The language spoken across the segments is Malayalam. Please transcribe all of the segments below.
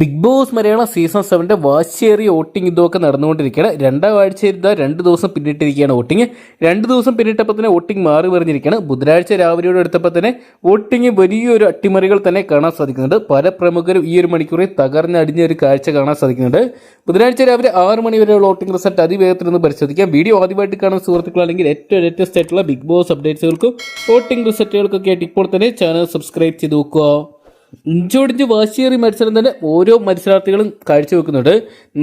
ബിഗ് ബോസ് മലയാളം സീസൺ സെവന്റെ വാശിയേറിയ വോട്ടിംഗ് ഇതൊക്കെ നടന്നുകൊണ്ടിരിക്കുകയാണ്. രണ്ടാം ആഴ്ച ഇതാ രണ്ട് ദിവസം പിന്നിട്ടിരിക്കുകയാണ് വോട്ടിംഗ്. രണ്ട് ദിവസം പിന്നിട്ടപ്പോൾ തന്നെ വോട്ടിംഗ് മാറി പറഞ്ഞിരിക്കുകയാണ് ബുധനാഴ്ച രാവിലെയോട് എടുത്തപ്പോൾ തന്നെ വോട്ടിംഗ് വലിയൊരു അട്ടിമറികൾ തന്നെ കാണാൻ സാധിക്കുന്നുണ്ട്. പല പ്രമുഖരും ഈ ഒരു മണിക്കൂറിൽ തകർന്നടിഞ്ഞ ഒരു കാഴ്ച കാണാൻ സാധിക്കുന്നുണ്ട്. ബുധനാഴ്ച രാവിലെ ആറ് മണി വരെയുള്ള വോട്ടിംഗ് റിസൾട്ട് അതിവേഗത്തിൽ നിന്ന് പരിശോധിക്കാം. വീഡിയോ ആദ്യമായിട്ട് കാണുന്ന സുഹൃത്തുക്കളാണെങ്കിൽ ഏറ്റവും ലേറ്റസ്റ്റ് ആയിട്ടുള്ള ബിഗ് ബോസ് അപ്ഡേറ്റ്സുകൾക്കും വോട്ടിംഗ് റിസൾട്ടുകൾക്കൊക്കെ ആയിട്ട് ഇപ്പോൾ തന്നെ ചാനൽ സബ്സ്ക്രൈബ് ചെയ്ത് നോക്കുക ഇഞ്ചോടിഞ്ച് വാശിയേറി മത്സരം തന്നെ ഓരോ മത്സരാർത്ഥികളും കാഴ്ചവെക്കുന്നുണ്ട്.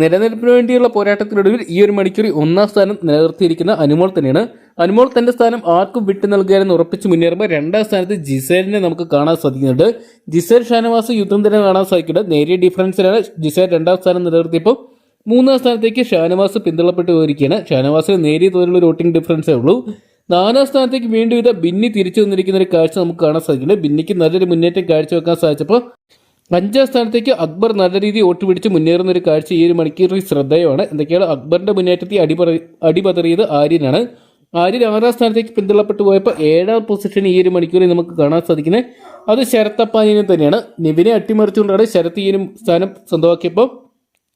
നിലനിൽപ്പിന് വേണ്ടിയുള്ള പോരാട്ടത്തിനൊടുവിൽ ഈ ഒരു മണിക്കൂർ ഒന്നാം സ്ഥാനം നിലനിർത്തിയിരിക്കുന്ന അനുമോൾ തന്നെയാണ്. അനുമോൾ തന്റെ സ്ഥാനം ആർക്കും വിട്ടു നൽകുകയെന്ന് ഉറപ്പിച്ച് മുന്നേറുമ്പോൾ രണ്ടാം സ്ഥാനത്ത് ജിസേലിനെ നമുക്ക് കാണാൻ സാധിക്കുന്നുണ്ട്. ജിസേൽ ഷാനവാസ് യുദ്ധം തന്നെ കാണാൻ സാധിക്കുന്നുണ്ട്. നേരിയ ഡിഫറൻസിലാണ് ജിസേൽ രണ്ടാം സ്ഥാനം നിലനിർത്തിയപ്പോൾ മൂന്നാം സ്ഥാനത്തേക്ക് ഷാനവാസ് പിന്തള്ളപ്പെട്ട് പോയിരിക്കുകയാണ് ഷാനവാസിന് നേരിയ തോതിലുള്ള ഒരു വോട്ടിംഗ് ഡിഫറൻസേ ഉള്ളൂ. നാലാം സ്ഥാനത്തേക്ക് വീണ്ടും ഇത് ബിന്നി തിരിച്ചു വന്നിരിക്കുന്ന ഒരു കാഴ്ച നമുക്ക് കാണാൻ സാധിക്കുന്നുണ്ട്. ബിന്നിക്ക് നല്ലൊരു മുന്നേറ്റം കാഴ്ചവെക്കാൻ സാധിച്ചപ്പോൾ അഞ്ചാം സ്ഥാനത്തേക്ക് അക്ബർ നല്ല രീതിയിൽ വോട്ട് പിടിച്ച് മുന്നേറുന്ന ഒരു കാഴ്ച ഈ ഒരു മണിക്കൂറിൽ ശ്രദ്ധേയമാണ്. എന്തൊക്കെയാണ്? അക്ബറിന്റെ മുന്നേറ്റത്തിൽ അടിപറ അടിപതറിയത് ആര്യനാണ്. ആര്യൻ ആറാം സ്ഥാനത്തേക്ക് പിന്തള്ളപ്പെട്ടു പോയപ്പോൾ ഏഴാം പൊസിഷൻ ഈ ഒരു മണിക്കൂറിൽ നമുക്ക് കാണാൻ സാധിക്കുന്നത്. അത് ശരത്തപ്പാനിനെ തന്നെയാണ്. നിവിനെ അട്ടിമറിച്ചുകൊണ്ടാണ് ശരത്ത് ഈ ഒരു സ്ഥാനം സ്വന്തമാക്കിയപ്പോൾ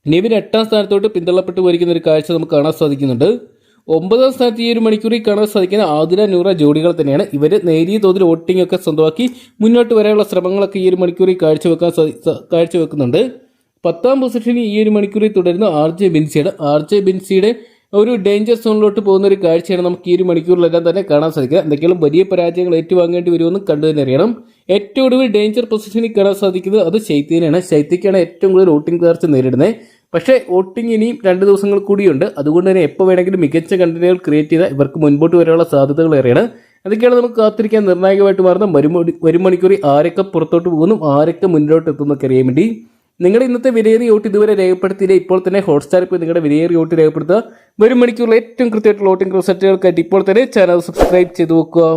നിവിൻ എട്ടാം സ്ഥാനത്തോട്ട് പിന്തള്ളപ്പെട്ടു പോയിരിക്കുന്ന ഒരു കാഴ്ച നമുക്ക് കാണാൻ സാധിക്കുന്നുണ്ട്. ഒമ്പതാം സ്ഥാനത്ത് ഈ ഒരു മണിക്കൂറിൽ കാണാൻ സാധിക്കുന്ന ആതിര നൂറ ജോഡികൾ തന്നെയാണ്. ഇവർ നേരിയ തോതിൽ വോട്ടിംഗ് ഒക്കെ സ്വന്തമാക്കി മുന്നോട്ട് വരാനുള്ള ശ്രമങ്ങളൊക്കെ ഈ ഒരു മണിക്കൂറിൽ കാഴ്ചവെക്കാൻ കാഴ്ചവെക്കുന്നുണ്ട്. പത്താം പൊസിഷനിൽ ഈ ഒരു മണിക്കൂറിൽ തുടരുന്ന ആർ ജെ ബിൻസിയുടെ ആർ ജെ ബിൻസിയുടെ ഒരു ഡേഞ്ചർ സോണിലോട്ട് പോകുന്ന ഒരു കാഴ്ചയാണ് നമുക്ക് ഈ ഒരു മണിക്കൂറിലെല്ലാം തന്നെ കാണാൻ സാധിക്കുക. എന്തെങ്കിലും വലിയ പരാജയങ്ങൾ ഏറ്റുവാങ്ങേണ്ടി വരുമെന്ന് കണ്ടു തന്നെ അറിയണം. ഏറ്റവും ഒടുവിൽ ഡേഞ്ചർ പൊസിഷനിൽ കാണാൻ സാധിക്കുന്നത് അത് ശൈത്യനാണ്. ശൈത്യക്കാണ് ഏറ്റവും കൂടുതൽ വോട്ടിംഗ് തകർച്ച നേരിടുന്നത്. പക്ഷേ വോട്ടിംഗ് ഇനിയും രണ്ട് ദിവസങ്ങൾ കൂടിയുണ്ട്. അതുകൊണ്ട് തന്നെ എപ്പോൾ വേണമെങ്കിലും മികച്ച കണ്ടന്റുകൾ ക്രിയേറ്റ് ചെയ്ത ഇവർക്ക് മുൻപോട്ട് വരാനുള്ള സാധ്യതകൾ ഏറെയാണ്. അതൊക്കെയാണ് നമുക്ക് കാത്തിരിക്കാൻ നിർണായകമായിട്ട് മാറുന്ന വരും വരുമണിക്കൂറി ആരൊക്കെ പുറത്തോട്ട് പോകുന്നു ആരൊക്കെ മുന്നോട്ട് എത്തുന്നൊക്കെ അറിയാൻ വേണ്ടി. നിങ്ങളുടെ ഇന്നത്തെ വിലയേറിയ വോട്ട് ഇതുവരെ രേഖപ്പെടുത്തിയില്ല. ഇപ്പോൾ തന്നെ ഹോട്ട്സ്റ്റാറിൽ പോയി നിങ്ങളുടെ വിലയേറിയ വോട്ട് രേഖപ്പെടുത്തുക. വരും മണിക്കൂറിൽ ഏറ്റവും കൃത്യമായിട്ടുള്ള വോട്ടിംഗ് റിസൾട്ടുകൾക്കായിട്ട് ഇപ്പോൾ തന്നെ ചാനൽ സബ്സ്ക്രൈബ് ചെയ്ത് വെക്കുക.